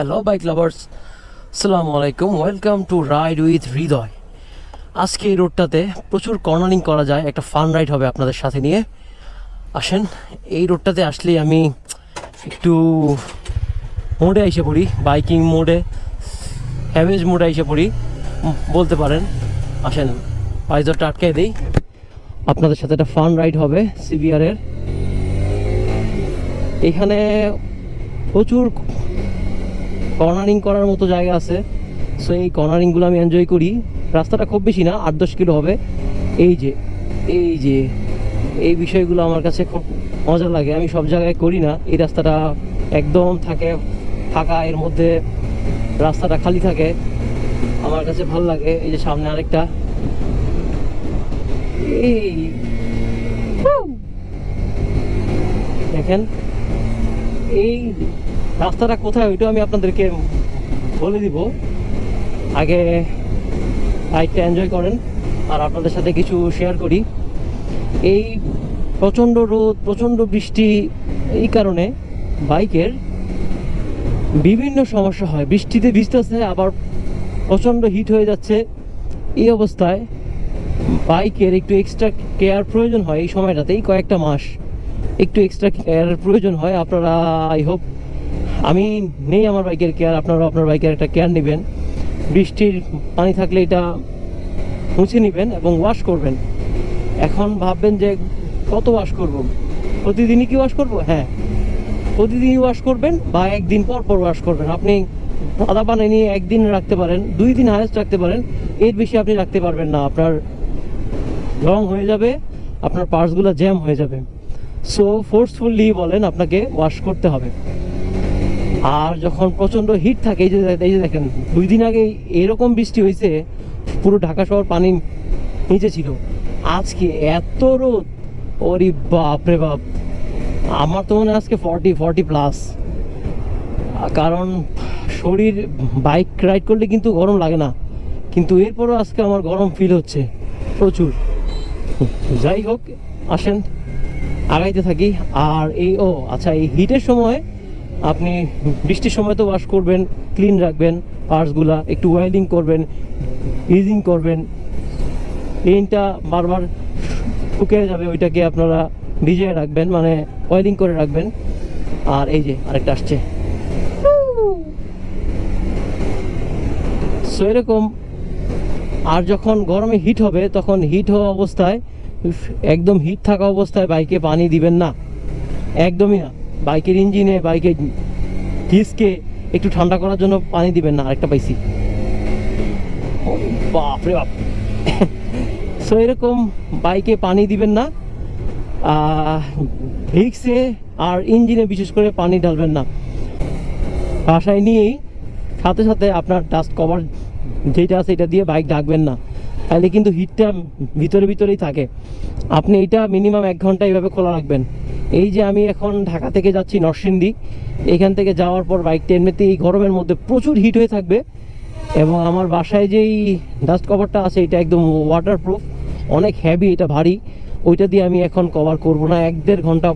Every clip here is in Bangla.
হ্যালো বাইক লাভার্স আসসালামু আলাইকুম welcome to ride with Hridoy আজকে এই রোডটাতে প্রচুর কর্নারিং করা যায়, একটা ফান রাইড হবে আপনাদের সাথে নিয়ে। আসেন, এই রোডটাতে আসলেই আমি একটু মোডে এসে পড়ি বাইকিং মোডে হ্যাভেজ মোডে এসে পড়ি। বলতে পারেন, আসেন পাইজরটা আটকে দিই। আপনাদের সাথে একটা ফান রাইড হবে সিবিআরের এখানে প্রচুর কর্নারিং করার মতো জায়গা আছে। সো এই কর্নারিংগুলো আমি এনজয় করি। রাস্তাটা খুব বেশি না, আট দশ কিলো হবে। এই যে এই যে, এই বিষয়গুলো আমার কাছে খুব মজা লাগে। আমি সব জায়গায় করি না। এই রাস্তাটা একদম থাকে, ফাঁকা, এর মধ্যে রাস্তাটা খালি থাকে। আমার কাছে ভালো লাগে। এই যে সামনে আরেকটা। এই! দেখেন? এই রাস্তাটা কোথায় ওইটা আমি আপনাদেরকে বলে দিব। আগে বাইকটা এনজয় করেন, আর আপনাদের সাথে কিছু শেয়ার করি। এই প্রচণ্ড রোদ, প্রচণ্ড বৃষ্টি, এই কারণে বাইকের বিভিন্ন সমস্যা হয়। বৃষ্টিতে ভিজতেছে, আবার প্রচণ্ড হিট হয়ে যাচ্ছে। এই অবস্থায় বাইকের একটু এক্সট্রা কেয়ার প্রয়োজন হয় এই সময়টাতেই, কয়েকটা মাস একটু এক্সট্রা কেয়ারের প্রয়োজন হয়। আপনারা আই হোপ আমি নেই আমার বাইকের কেয়ার আপনারা আপনার বাইকের একটা কেয়ার নেবেন। বৃষ্টির পানি থাকলে এটা মুছে নেবেন এবং ওয়াশ করবেন। এখন ভাববেন যে কত ওয়াশ করব? প্রতিদিনই কি ওয়াশ করব? হ্যাঁ। প্রতিদিনই ওয়াশ করবেন বা একদিন পর পর ওয়াশ করবেন। আপনি আদা পানি নিয়ে একদিন রাখতে পারেন, দুই দিন হায়েস্ট রাখতে পারেন, এর বেশি আপনি রাখতে পারবেন না। আপনার রং হয়ে যাবে, আপনার পার্সগুলো জ্যাম হয়ে যাবে। সো ফোর্সফুলি বলেন, আপনাকে ওয়াশ করতে হবে। আর যখন প্রচণ্ড হিট থাকে, এই যে এই যে দেখেন, দুই দিন আগে এরকম বৃষ্টি হয়েছে, পুরো ঢাকা শহর পানি নিচে ছিল। আজকে এত রোদ, ওরে বাপ রে বাপ। আমার তো মনে আজকে ফর্টি ফর্টি প্লাস কারণ শরীর বাইক রাইড করলে কিন্তু গরম লাগে না। কিন্তু এরপরও আজকে আমার গরম ফিল হচ্ছে, প্রচুর। যাই হোক, আসেন, আগাইতে থাকি। আর এই, ও আচ্ছা এই হিটের সময় আপনি বৃষ্টির সময় তো ওয়াশ করবেন ক্লিন রাখবেন, পার্টসগুলা একটু ওয়েল্ডিং করবেন ইজিং করবেন। পেইনটা বারবার শুকিয়ে যাবে, ওইটাকে আপনারা ভিজিয়ে রাখবেন মানে ওয়েল্ডিং করে রাখবেন। আর এই যে আরেকটা আসছে। সো এরকম, আর যখন গরমে হিট হবে, তখন হিট হওয়া অবস্থায় একদম হিট থাকা অবস্থায় বাইকে পানি দিবেন না। একদমই না। বাইকের ইঞ্জিনে, বাইকের ডিস্কে একটু ঠান্ডা করার জন্য পানি দিবেন না, আরেকটা পাইছি। ও বাপ। সো এরকম বাইকে পানি দিবেন না। ভিক্সে আর ইঞ্জিনে বিশেষ করে পানি ঢালবেন না। বাসায় নিয়েই সাথে সাথে আপনার ডাস্ট কভার যেটা আছে এটা দিয়ে বাইক ডাকবেন না। তাহলে কিন্তু হিটটা ভিতরে ভিতরেই থাকে। আপনি এটা মিনিমাম এক ঘণ্টা এইভাবে খোলা রাখবেন। এই যে আমি এখন ঢাকা থেকে যাচ্ছি নরসিংদী, এখান থেকে যাওয়ার পর বাইকটা এমনিতে এই গরমের মধ্যে প্রচুর হিট হয়ে থাকবে এবং আমার বাসায় যেই ডাস্ট কভারটা আছে, এটা একদম ওয়াটারপ্রুফ অনেক হ্যাভি এটা ভারী, ওইটা দিয়ে আমি এখন কভার করব না, এক দেড় ঘণ্টা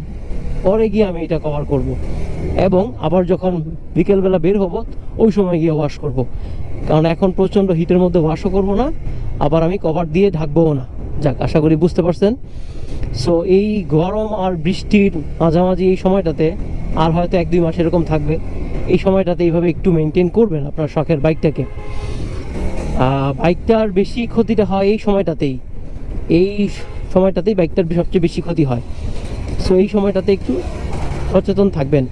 পরে গিয়ে আমি এটা কভার করব এবং আবার যখন বিকেলবেলা বের হব, ওই সময় গিয়ে ওয়াশ করব। কারণ এখন প্রচণ্ড হিটের মধ্যে ওয়াশও করব না, আবার আমি কভার দিয়ে ঢাকবও না। যাক, আশা করি বুঝতে পারছেন। সো এই গরম আর বৃষ্টির মাঝামাঝি এই সময়টাতে আর হয়তো এক দুই মাস এরকম থাকবে। এই সময়টাতে এইভাবে একটু মেনটেন করবেন আপনার শখের বাইকটাকে বাইকটার বেশি ক্ষতিটা হয় এই সময়টাতেই। এই সময়টাতেই বাইকটার সবচেয়ে বেশি ক্ষতি হয়। সো এই সময়টাতে একটু সচেতন থাকবেন।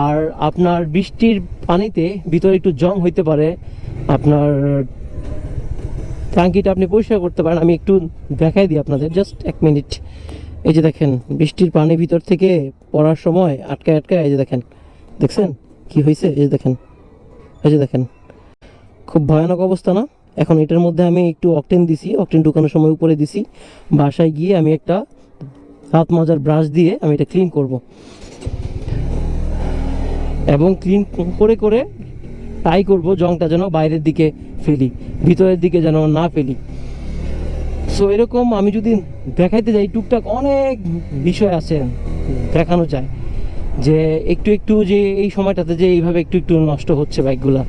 আর আপনার বৃষ্টির পানিতে ভিতরে একটু জং হইতে পারে। আপনার ট্যাঙ্কিটা আপনি পরিষ্কার করতে পারেন। আমি একটু দেখাই দিই আপনাদের। জাস্ট এক মিনিট এই যে দেখেন, বৃষ্টির পানি ভিতর থেকে পড়ার সময় আটকায় আটকায় এই যে দেখেন। দেখছেন কি হয়েছে? এই যে দেখেন। এই যে দেখেন। খুব ভয়ানক অবস্থা না? এখন এটার মধ্যে আমি একটু অকটেন দিছি। অকটেন ঢুকানোর সময় উপরে দিছি। বাসায় গিয়ে আমি একটা হাত মজার ব্রাশ দিয়ে আমি এটা ক্লিন করব। এবং ক্লিন করে করে ট্রাই করব, জংটা যেন বাইরের দিকে ফেলি, ভিতরের দিকে যেন না ফেলি। সো এরকম আমি যদি দেখাইতে যাই, টুকটাক অনেক বিষয় আছে দেখানো যায়। যে একটু একটু যে এই সময়টাতে যে এইভাবে একটু একটু নষ্ট হচ্ছে বাইকগুলা।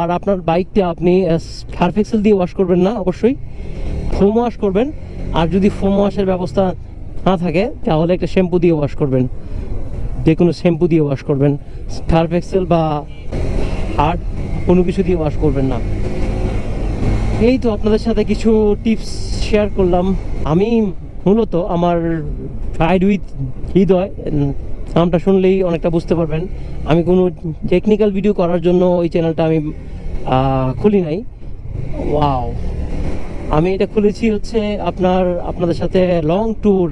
আর আপনার বাইকটা আপনি সার্ফ এক্সেল দিয়ে ওয়াশ করবেন না, অবশ্যই। ফোম ওয়াশ করবেন। আর যদি ফোম ওয়াশের ব্যবস্থা না থাকে, তাহলে একটা শ্যাম্পু দিয়ে ওয়াশ করবেন। যে কোনো শ্যাম্পু দিয়ে ওয়াশ করবেন। সার্ফ এক্সেল বা হার্ড কোনো কিছু দিয়ে ওয়াশ করবেন না। এই তো আপনাদের সাথে কিছু টিপস শেয়ার করলাম। আমি মূলত আমার ফ্রাইড উইথ হৃদয় নামটা শুনলেই অনেকটা বুঝতে পারবেন। আমি কোনো টেকনিক্যাল ভিডিও করার জন্য ওই চ্যানেলটা আমি খুলি নাই। ওয়াও আমি এটা খুলেছি হচ্ছে আপনার, আপনাদের সাথে লং ট্যুর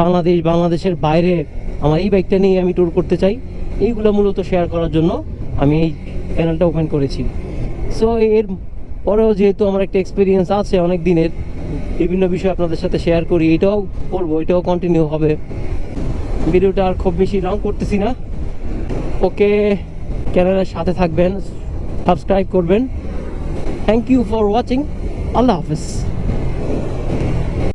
বাংলাদেশ, বাংলাদেশের বাইরে। আমার এই বাইকটা নিয়ে আমি ট্যুর করতে চাই। এইগুলো মূলত শেয়ার করার জন্য আমি এই চ্যানেলটা ওপেন করেছি। সো এর পরেও যেহেতু আমার একটা এক্সপিরিয়েন্স আছে অনেক দিনের বিভিন্ন বিষয় আপনাদের সাথে শেয়ার করি, এটাও করব, এটাও কন্টিনিউ হবে। ভিডিওটা আর খুব বেশি লং করতেছি না। ওকে চ্যানেলের সাথে থাকবেন সাবস্ক্রাইব করবেন। থ্যাংক ইউ ফর ওয়াচিং আল্লাহ হাফিজ।